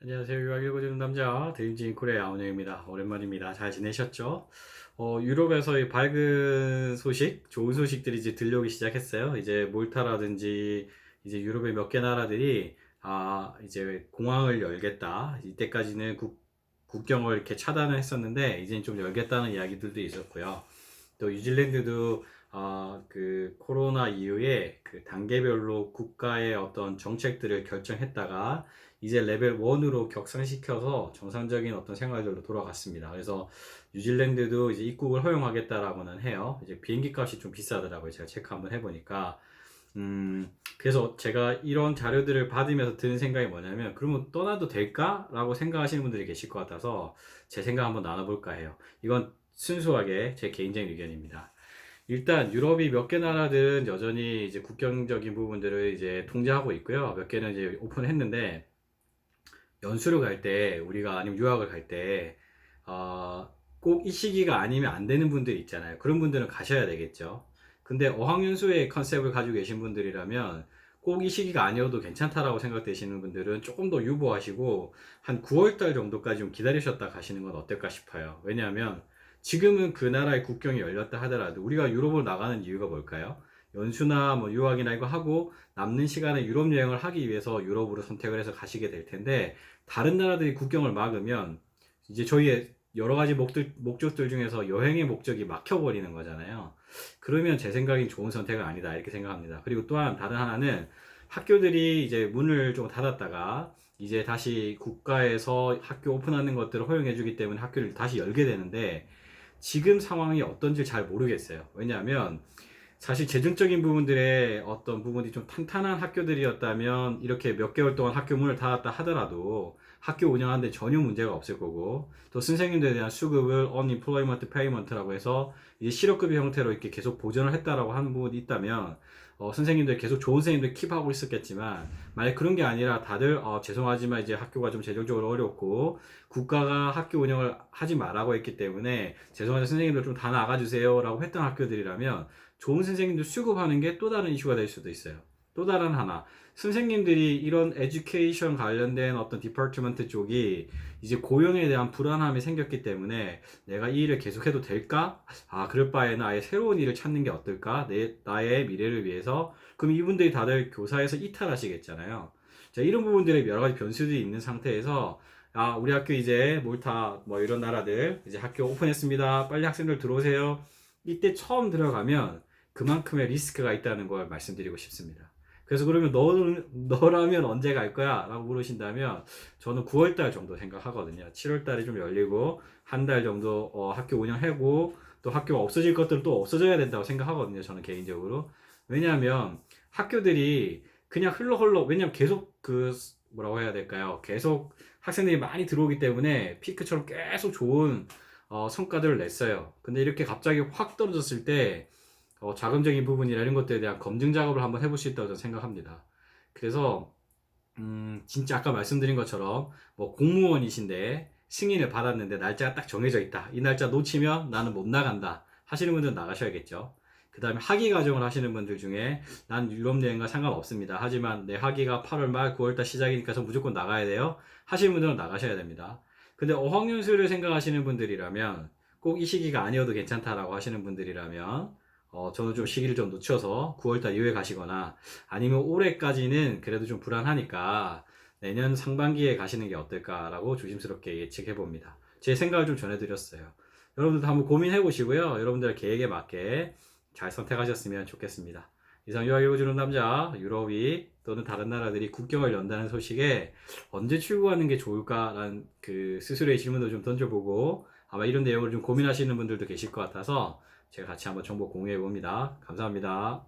안녕하세요. 유학 읽어주는 남자 드림진 코리아 아원영입니다. 오랜만입니다. 잘 지내셨죠? 어, 유럽에서의 밝은 소식, 좋은 소식들이 이제 들려오기 시작했어요. 이제 몰타라든지 이제 유럽의 몇 개 나라들이 아, 이제 공항을 열겠다. 이때까지는 국, 국경을 이렇게 차단을 했었는데 이제는 좀 열겠다는 이야기들도 있었고요. 또 뉴질랜드도 아, 그 코로나 이후에 그 단계별로 국가의 어떤 정책들을 결정했다가 이제 레벨 1으로 격상시켜서 정상적인 어떤 생활들로 돌아갔습니다. 그래서 뉴질랜드도 이제 입국을 허용하겠다라고는 해요. 이제 비행기 값이 좀 비싸더라고요. 제가 체크 한번 해보니까. 음, 그래서 제가 이런 자료들을 받으면서 드는 생각이 뭐냐면, 그러면 떠나도 될까? 라고 생각하시는 분들이 계실 것 같아서 제 생각 한번 나눠볼까 해요. 이건 순수하게 제 개인적인 의견입니다. 일단 유럽이 몇 개 나라들은 여전히 이제 국경적인 부분들을 이제 통제하고 있고요. 몇 개는 이제 오픈했는데 연수를 갈 때 우리가 아니면 유학을 갈때 어, 꼭 이 시기가 아니면 안 되는 분들이 있잖아요. 그런 분들은 가셔야 되겠죠. 근데 어학연수의 컨셉을 가지고 계신 분들이라면 꼭 이 시기가 아니어도 괜찮다라고 생각되시는 분들은 조금 더 유보하시고 한 9월달 정도까지 좀 기다리셨다 가시는 건 어떨까 싶어요. 왜냐하면 지금은 그 나라의 국경이 열렸다 하더라도 우리가 유럽으로 나가는 이유가 뭘까요? 연수나 뭐 유학이나 이거 하고 남는 시간에 유럽 여행을 하기 위해서 유럽으로 선택을 해서 가시게 될 텐데 다른 나라들이 국경을 막으면 이제 저희의 여러 가지 목적, 목적들 중에서 여행의 목적이 막혀버리는 거잖아요. 그러면 제 생각엔 좋은 선택은 아니다 이렇게 생각합니다. 그리고 또한 다른 하나는 학교들이 이제 문을 좀 닫았다가 이제 다시 국가에서 학교 오픈하는 것들을 허용해 주기 때문에 학교를 다시 열게 되는데 지금 상황이 어떤지 잘 모르겠어요. 왜냐하면 사실 재정적인 부분들의 어떤 부분이 좀 탄탄한 학교들이었다면 이렇게 몇 개월 동안 학교 문을 닫았다 하더라도 학교 운영하는데 전혀 문제가 없을 거고 또 선생님들에 대한 수급을 unemployment payment라고 해서 이제 실업급여 형태로 이렇게 계속 보전을 했다라고 하는 부분이 있다면 어, 선생님들 계속 좋은 선생님들 킵하고 있었겠지만 만약 그런 게 아니라 다들 어, 죄송하지만 이제 학교가 좀 재정적으로 어렵고 국가가 학교 운영을 하지 말라고 했기 때문에 죄송하지만 선생님들 좀 다 나가주세요라고 했던 학교들이라면 좋은 선생님들 수급하는 게 또 다른 이슈가 될 수도 있어요. 또 다른 하나 선생님들이 이런 에듀케이션 관련된 어떤 디파트먼트 쪽이 이제 고용에 대한 불안함이 생겼기 때문에 내가 이 일을 계속해도 될까? 아 그럴 바에는 아예 새로운 일을 찾는 게 어떨까? 내 나의 미래를 위해서 그럼 이분들이 다들 교사에서 이탈하시겠잖아요. 자 이런 부분들에 여러 가지 변수들이 있는 상태에서 아 우리 학교 이제 몰타 뭐 이런 나라들 이제 학교 오픈했습니다. 빨리 학생들 들어오세요. 이때 처음 들어가면 그만큼의 리스크가 있다는 걸 말씀드리고 싶습니다. 그래서 그러면 너, 너라면 언제 갈 거야? 라고 물으신다면 저는 9월달 정도 생각하거든요. 7월달에 좀 열리고 한 달 정도 어, 학교 운영하고 또 학교가 없어질 것들은 또 없어져야 된다고 생각하거든요. 저는 개인적으로. 왜냐하면 학교들이 그냥 흘러 흘러 왜냐면 계속 그 뭐라고 해야 될까요? 계속 학생들이 많이 들어오기 때문에 피크처럼 계속 좋은 어, 성과들을 냈어요. 근데 이렇게 갑자기 확 떨어졌을 때 어, 자금적인 부분이나 이런 것들에 대한 검증 작업을 한번 해볼 수 있다고 저는 생각합니다. 그래서 음, 진짜 아까 말씀드린 것처럼 뭐 공무원이신데 승인을 받았는데 날짜가 딱 정해져 있다. 이 날짜 놓치면 나는 못 나간다. 하시는 분들은 나가셔야겠죠. 그 다음에 학위 과정을 하시는 분들 중에 난 유럽 여행과 상관없습니다. 하지만 내 학위가 8월 말 9월 달 시작이니까 저 무조건 나가야 돼요. 하시는 분들은 나가셔야 됩니다. 근데 어학연수를 생각하시는 분들이라면 꼭 이 시기가 아니어도 괜찮다라고 하시는 분들이라면 어, 저는 좀 시기를 좀 늦춰서 9월달 이후에 가시거나 아니면 올해까지는 그래도 좀 불안하니까 내년 상반기에 가시는 게 어떨까라고 조심스럽게 예측해 봅니다. 제 생각을 좀 전해드렸어요. 여러분들도 한번 고민해 보시고요. 여러분들의 계획에 맞게 잘 선택하셨으면 좋겠습니다. 이상 유학 읽어주는 남자 유럽이 또는 다른 나라들이 국경을 연다는 소식에 언제 출국하는 게 좋을까라는 그 스스로의 질문도 좀 던져보고 아마 이런 내용을 좀 고민하시는 분들도 계실 것 같아서 제가 같이 한번 정보 공유해 봅니다. 감사합니다.